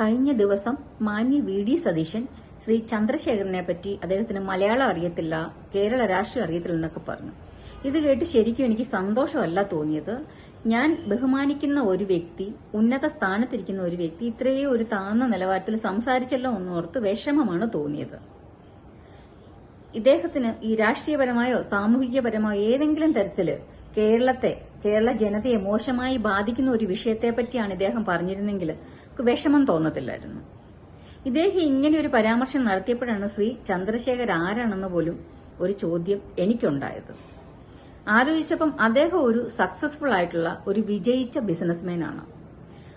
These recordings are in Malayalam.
കഴിഞ്ഞ ദിവസം മാന്യ വി ഡി സതീശൻ ശ്രീ ചന്ദ്രശേഖരനെ പറ്റി അദ്ദേഹത്തിന് മലയാളം അറിയത്തില്ല കേരള രാഷ്ട്രീയം അറിയത്തില്ല എന്നൊക്കെ പറഞ്ഞു. ഇത് കേട്ട് ശരിക്കും എനിക്ക് സന്തോഷമല്ല തോന്നിയത്. ഞാൻ ബഹുമാനിക്കുന്ന ഒരു വ്യക്തി ഉന്നത സ്ഥാനത്തിരിക്കുന്ന ഒരു വ്യക്തി ഇത്രയും ഒരു താഴ്ന്ന നിലവാരത്തിൽ സംസാരിച്ചല്ലോ എന്നോർത്ത് വിഷമമാണ് തോന്നിയത്. ഇദ്ദേഹത്തിന് ഈ രാഷ്ട്രീയപരമായോ സാമൂഹികപരമായോ ഏതെങ്കിലും തരത്തിൽ കേരളത്തെ കേരള ജനതയെ മോശമായി ബാധിക്കുന്ന ഒരു വിഷയത്തെ പറ്റിയാണ് ഇദ്ദേഹം പറഞ്ഞിരുന്നെങ്കിൽ വിഷമം തോന്നത്തില്ലായിരുന്നു. ഇദ്ദേഹം ഇങ്ങനെ ഒരു പരാമർശം നടത്തിയപ്പോഴാണ് ശ്രീ ചന്ദ്രശേഖർ ആരാണെന്ന് പോലും ഒരു ചോദ്യം എനിക്കുണ്ടായത്. ആലോചിച്ചപ്പം അദ്ദേഹം ഒരു സക്സസ്ഫുൾ ആയിട്ടുള്ള ഒരു വിജയിച്ച ബിസിനസ്മാൻ ആണ്.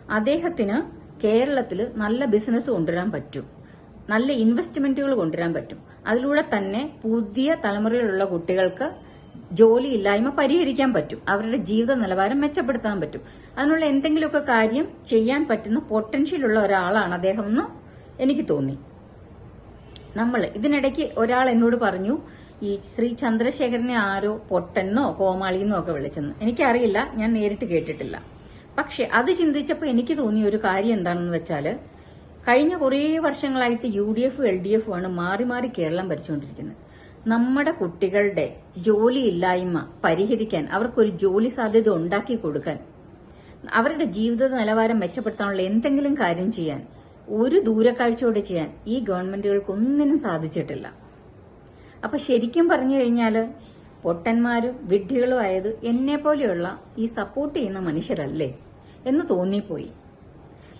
അദ്ദേഹത്തിന് കേരളത്തിൽ നല്ല ബിസിനസ് കൊണ്ടുവരാൻ പറ്റും. നല്ല ഇൻവെസ്റ്റ്മെന്റുകൾ കൊണ്ടുവരാൻ പറ്റും. അതിലൂടെ തന്നെ പുതിയ തലമുറയിലുള്ള കുട്ടികൾക്ക് ജോലിയില്ലായ്മ പരിഹരിക്കാൻ പറ്റും. അവരുടെ ജീവിത നിലവാരം മെച്ചപ്പെടുത്താൻ പറ്റും. അതിനുള്ള എന്തെങ്കിലുമൊക്കെ കാര്യം ചെയ്യാൻ പറ്റുന്ന പൊട്ടൻഷ്യൽ ഉള്ള ഒരാളാണ് അദ്ദേഹം എന്ന് എനിക്ക് തോന്നി. നമ്മൾ ഇതിനിടയ്ക്ക് ഒരാൾ എന്നോട് പറഞ്ഞു ഈ ശ്രീ ചന്ദ്രശേഖരനെ ആരോ പൊട്ടെന്നോ കോമാളിന്നോ ഒക്കെ വിളിച്ചെന്ന്. എനിക്കറിയില്ല ഞാൻ നേരിട്ട് കേട്ടിട്ടില്ല. പക്ഷെ അത് ചിന്തിച്ചപ്പോൾ എനിക്ക് തോന്നിയ ഒരു കാര്യം എന്താണെന്ന് വെച്ചാൽ കഴിഞ്ഞ കുറേ വർഷങ്ങളായിട്ട് U D F L D F ആണ് മാറി മാറി കേരളം ഭരിച്ചുകൊണ്ടിരിക്കുന്നത്. നമ്മുടെ കുട്ടികളുടെ ജോലിയില്ലായ്മ പരിഹരിക്കാൻ അവർക്കൊരു ജോലി സാധ്യത ഉണ്ടാക്കി കൊടുക്കാൻ അവരുടെ ജീവിത നിലവാരം മെച്ചപ്പെടുത്താനുള്ള എന്തെങ്കിലും കാര്യം ചെയ്യാൻ ഒരു ദൂരക്കാഴ്ചയോടെ ചെയ്യാൻ ഈ ഗവൺമെന്റുകൾക്ക് ഒന്നിനും സാധിച്ചിട്ടില്ല. അപ്പൊ ശരിക്കും പറഞ്ഞു കഴിഞ്ഞാൽ പൊട്ടന്മാരും വിഡ്ഢികളും ആയത് എന്നെ പോലെയുള്ള ഈ സപ്പോർട്ട് ചെയ്യുന്ന മനുഷ്യരല്ലേ എന്ന് തോന്നിപ്പോയി.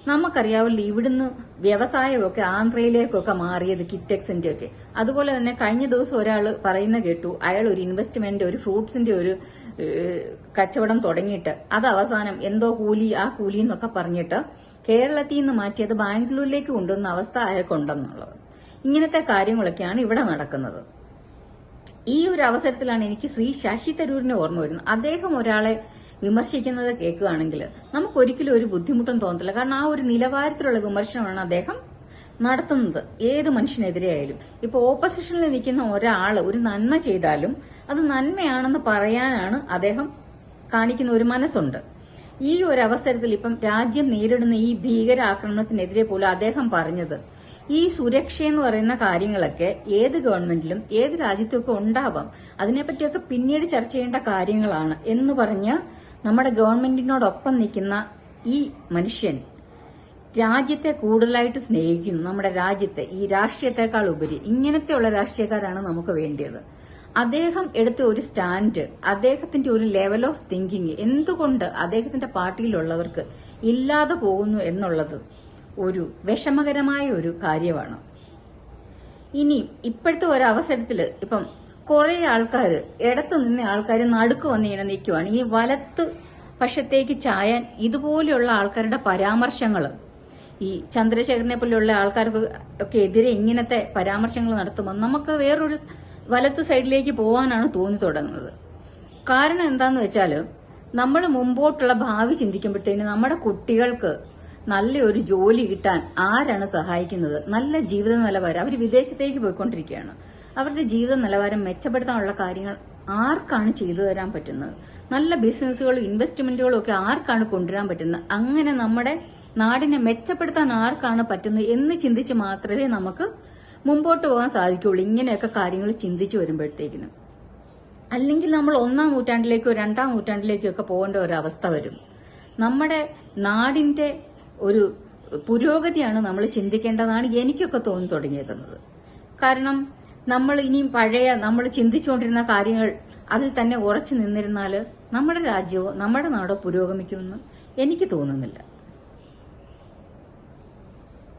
നമുക്കറിയാവില്ല ഇവിടുന്ന് വ്യവസായമൊക്കെ ആന്ധ്രയിലേക്കൊക്കെ മാറിയത് കിറ്റക്സിന്റെ ഒക്കെ അതുപോലെ തന്നെ കഴിഞ്ഞ ദിവസം ഒരാൾ പറയുന്ന കേട്ടു അയാൾ ഒരു ഇൻവെസ്റ്റ്മെന്റ് ഒരു ഫ്രൂട്ട്സിന്റെ ഒരു കച്ചവടം തുടങ്ങിയിട്ട്. അത് അവസാനം എന്തോ കൂലി ആ കൂലി എന്നൊക്കെ പറഞ്ഞിട്ട് കേരളത്തിൽ നിന്ന് മാറ്റിയത് ബാംഗ്ലൂരിലേക്ക് കൊണ്ടുവന്ന അവസ്ഥ അയാൾക്കുണ്ടെന്നുള്ളത്. ഇങ്ങനത്തെ കാര്യങ്ങളൊക്കെയാണ് ഇവിടെ നടക്കുന്നത്. ഈ ഒരു അവസരത്തിലാണ് എനിക്ക് ശ്രീ ശശി തരൂരിനെ ഓർമ്മ വരുന്നത്. അദ്ദേഹം ഒരാളെ വിമർശിക്കുന്നത് കേൾക്കുകയാണെങ്കിൽ നമുക്ക് ഒരിക്കലും ഒരു ബുദ്ധിമുട്ടും തോന്നത്തില്ല. കാരണം ആ ഒരു നിലവാരത്തിലുള്ള വിമർശനമാണ് അദ്ദേഹം നടത്തുന്നത്. ഏത് മനുഷ്യനെതിരെയായാലും. ഇപ്പൊ ഓപ്പോസിഷനിൽ നിൽക്കുന്ന ഒരാൾ ഒരു നന്മ ചെയ്താലും അത് നന്മയാണെന്ന് പറയാനാണ് അദ്ദേഹം കാണിക്കുന്ന ഒരു മനസ്സുണ്ട്. ഈ ഒരു അവസരത്തിൽ ഇപ്പം രാജ്യം നേരിടുന്ന ഈ ഭീകരാക്രമണത്തിനെതിരെ പോലും അദ്ദേഹം പറഞ്ഞത് ഈ സുരക്ഷ എന്ന് പറയുന്ന കാര്യങ്ങളൊക്കെ ഏത് ഗവൺമെന്റിലും ഏത് രാജ്യത്തും ഒക്കെ ഉണ്ടാവാം. അതിനെപ്പറ്റിയൊക്കെ പിന്നീട് ചർച്ച ചെയ്യേണ്ട കാര്യങ്ങളാണ് എന്ന് പറഞ്ഞ് നമ്മുടെ ഗവൺമെന്റിനോടൊപ്പം നിൽക്കുന്ന ഈ മനുഷ്യൻ രാജ്യത്തെ കൂടുതലായിട്ട് സ്നേഹിക്കുന്നു. നമ്മുടെ രാജ്യത്തെ ഈ രാഷ്ട്രീയത്തെക്കാൾ ഉപരി ഇങ്ങനത്തെയുള്ള രാഷ്ട്രീയക്കാരാണ് നമുക്ക് വേണ്ടിയത്. അദ്ദേഹം എടുത്ത ഒരു സ്റ്റാൻഡ് അദ്ദേഹത്തിന്റെ ഒരു ലെവൽ ഓഫ് തിങ്കിങ് എന്തുകൊണ്ട് അദ്ദേഹത്തിന്റെ പാർട്ടിയിലുള്ളവർക്ക് ഇല്ലാതെ പോകുന്നു എന്നുള്ളത് ഒരു വിഷമകരമായ ഒരു കാര്യമാണ്. ഇനി ഇപ്പോഴത്തെ ഒരു അവസരത്തിൽ ഇപ്പം കുറെ ആൾക്കാർ ഇടത്തു നിന്ന ആൾക്കാർ നടുക്ക് വന്ന് ഇങ്ങനെ നിൽക്കുവാണ്. ഈ വലത്ത് പക്ഷത്തേക്ക് ചായാൻ ഇതുപോലെയുള്ള ആൾക്കാരുടെ പരാമർശങ്ങൾ ഈ ചന്ദ്രശേഖരനെ പോലെയുള്ള ആൾക്കാർക്ക് ഒക്കെ എതിരെ ഇങ്ങനത്തെ പരാമർശങ്ങൾ നടത്തുമ്പോൾ നമുക്ക് വേറൊരു വലത്ത് സൈഡിലേക്ക് പോകാനാണ് തോന്നി തുടങ്ങുന്നത്. കാരണം എന്താന്ന് വെച്ചാൽ നമ്മൾ മുമ്പോട്ടുള്ള ഭാവി ചിന്തിക്കുമ്പോഴത്തേന് നമ്മുടെ കുട്ടികൾക്ക് നല്ലൊരു ജോലി കിട്ടാൻ ആരാണ് സഹായിക്കുന്നത്? നല്ല ജീവിത നിലവാരം. അവർ വിദേശത്തേക്ക് പോയിക്കൊണ്ടിരിക്കുകയാണ്. അവരുടെ ജീവിത നിലവാരം മെച്ചപ്പെടുത്താനുള്ള കാര്യങ്ങൾ ആർക്കാണ് ചെയ്തു തരാൻ പറ്റുന്നത്? നല്ല ബിസിനസ്സുകളും ഇൻവെസ്റ്റ്മെന്റുകളും ഒക്കെ ആർക്കാണ് കൊണ്ടുവരാൻ പറ്റുന്നത്? അങ്ങനെ നമ്മുടെ നാടിനെ മെച്ചപ്പെടുത്താൻ ആർക്കാണ് പറ്റുന്നത് എന്ന് ചിന്തിച്ച് മാത്രമേ നമുക്ക് മുമ്പോട്ട് പോകാൻ സാധിക്കുകയുള്ളൂ. ഇങ്ങനെയൊക്കെ കാര്യങ്ങൾ ചിന്തിച്ചു വരുമ്പോഴത്തേക്കിനും. അല്ലെങ്കിൽ നമ്മൾ ഒന്നാം നൂറ്റാണ്ടിലേക്കോ രണ്ടാം നൂറ്റാണ്ടിലേക്കോ ഒക്കെ പോകേണ്ട ഒരു അവസ്ഥ വരും. നമ്മുടെ നാടിന്റെ ഒരു പുരോഗതിയാണ് നമ്മൾ ചിന്തിക്കേണ്ടതാണ്. എനിക്കൊക്കെ തോന്നി തുടങ്ങിയേക്കുന്നത്. കാരണം നമ്മൾ ഇനിയും പഴയ നമ്മൾ ചിന്തിച്ചുകൊണ്ടിരുന്ന കാര്യങ്ങൾ അതിൽ തന്നെ ഉറച്ചു നിന്നിരുന്നാൽ നമ്മുടെ രാജ്യമോ നമ്മുടെ നാടോ പുരോഗമിക്കുമെന്ന് എനിക്ക് തോന്നുന്നില്ല.